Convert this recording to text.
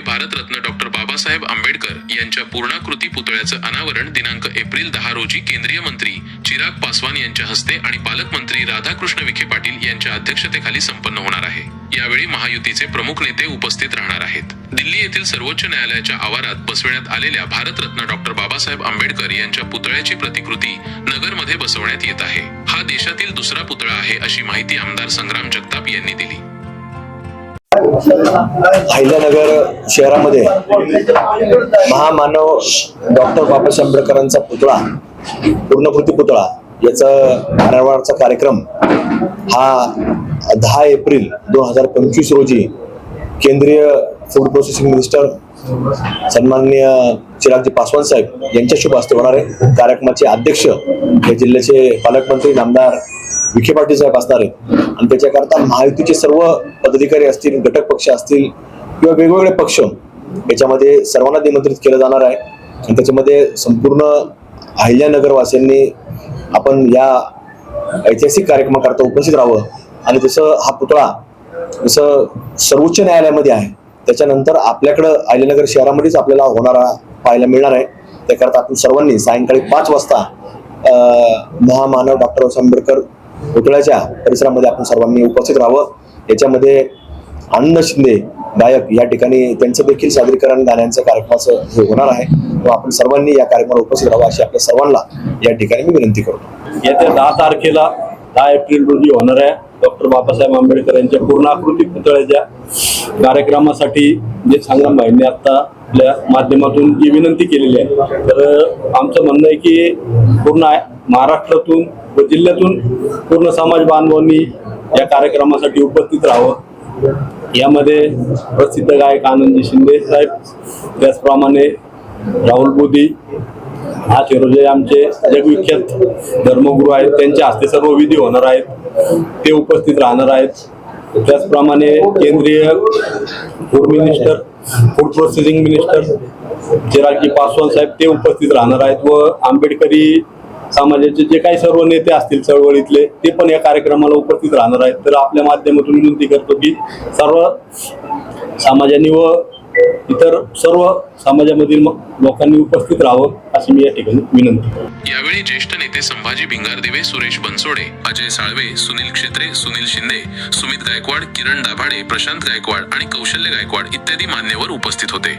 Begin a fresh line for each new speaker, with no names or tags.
बाबासाहेब आंबेडकर यांच्या पूर्णाकृती पुतळ्याचं अनावरण दिनांक एप्रिल दहा रोजी केंद्रीय मंत्री चिराग पासवान यांच्या हस्ते आणि पालकमंत्री राधाकृष्ण विखे पाटील यांच्या अध्यक्षतेखाली संपन्न होणार आहे. यावेळी महायुतीचे प्रमुख नेते उपस्थित राहणार आहेत. दिल्ली येथील सर्वोच्च न्यायालयाच्या आवारात बसविण्यात आलेल्या भारतरत्न डॉक्टर बाबासाहेब आंबेडकर यांच्या पुतळ्याची प्रतिकृती नगरमध्ये बसवण्यात येत आहे. हा देशातील दुसरा पुतळा आहे अशी माहिती आमदार संग्राम जगताप यांनी दिली.
अहिल्यानगर शहरामध्ये महामानव डॉक्टर बाबासाहेब आंबेडकरांचा पुतळा पूर्णकृती पुतळा याचा अनावरणाचा कार्यक्रम हा दहा एप्रिल दोन हजार पंचवीस रोजी केंद्रीय फूड प्रोसेसिंग मिनिस्टर सन्माननीय चिरागजी पासवान साहेब यांच्या शुभ हस्ते होणार आहे. कार्यक्रमाचे अध्यक्ष हे जिल्ह्याचे पालकमंत्री नामदार विखे पाटील साहेब असणार आहेत. आणि त्याच्याकरता महायुतीचे सर्व पदाधिकारी असतील घटक पक्ष असतील किंवा वेगवेगळे पक्ष याच्यामध्ये सर्वांना निमंत्रित केलं जाणार आहे. आणि त्याच्यामध्ये संपूर्ण अहिल्यानगरवासियांनी आपण या ऐतिहासिक कार्यक्रमाकरता उपस्थित राहावं. आणि जसं हा पुतळा जसं सर्वोच्च न्यायालयामध्ये आहे त्याच्यानंतर आपल्याकडं अहिल्यानगर शहरामध्येच आपल्याला होणारा पाहायला मिळणार आहे. त्याकरता आपण सर्वांनी सायंकाळी पाच वाजता महामानव डॉक्टर बाबासाहेब आंबेडकर पुतळ्याच्या परिसरामध्ये आपण सर्वांनी उपस्थित राहावं. याच्यामध्ये आनंद शिंदे गायक या ठिकाणी त्यांचं देखील सादरीकरण गाण्यांचं कार्यक्रमाचं हे होणार आहे. व आपण सर्वांनी या कार्यक्रमाला उपस्थित राहावं अशी आपल्या सर्वांना या ठिकाणी मी विनंती करतो.
येत्या दहा तारखेला दहा एप्रिल रोजी आहे. डॉक्टर बाबासाहेब आंबेडकर यांच्या पूर्णाकृती पुतळ्याच्या कार्यक्रमासाठी जे संग्राम भाईंनी आता आपल्या माध्यमातून जी विनंती केलेली आहे. तर आमचं म्हणणं आहे की पूर्ण महाराष्ट्रातून व जिल्ह्यातून पूर्ण समाज बांधवांनी या कार्यक्रमासाठी उपस्थित राहावं. यामध्ये प्रसिद्ध गायक आनंदजी शिंदे साहेब त्याचप्रमाणे राहुल बोधी आज रोजे आमचे जगविख्यात धर्मगुरू आहेत. त्यांच्या हस्ते सर्व विधी होणार आहेत. ते उपस्थित राहणार आहेत. त्याचप्रमाणे केंद्रीय food minister food processing minister Chiragji Paswan saheb ते उपस्थित राहणार आहेत व आंबेडकरी समाजाचे जे काही सर्व नेते असतील चळवळीतले ते पण या कार्यक्रमाला उपस्थित राहणार आहेत. तर आपल्या माध्यमातून विनंती करतो की सर्व समाजाने व इतर सर्व समाजामधील लोकांनी उपस्थित राहावं अशी मी या ठिकाणी विनंती
यावेळी ज्येष्ठ नेते संभाजी भिंगारदिवे सुरेश बनसोडे अजय साळवे सुनील क्षेत्रे सुनील शिंदे सुमित गायकवाड किरण दाभाडे प्रशांत गायकवाड आणि कौशल्य गायकवाड इत्यादी मान्यवर उपस्थित होते.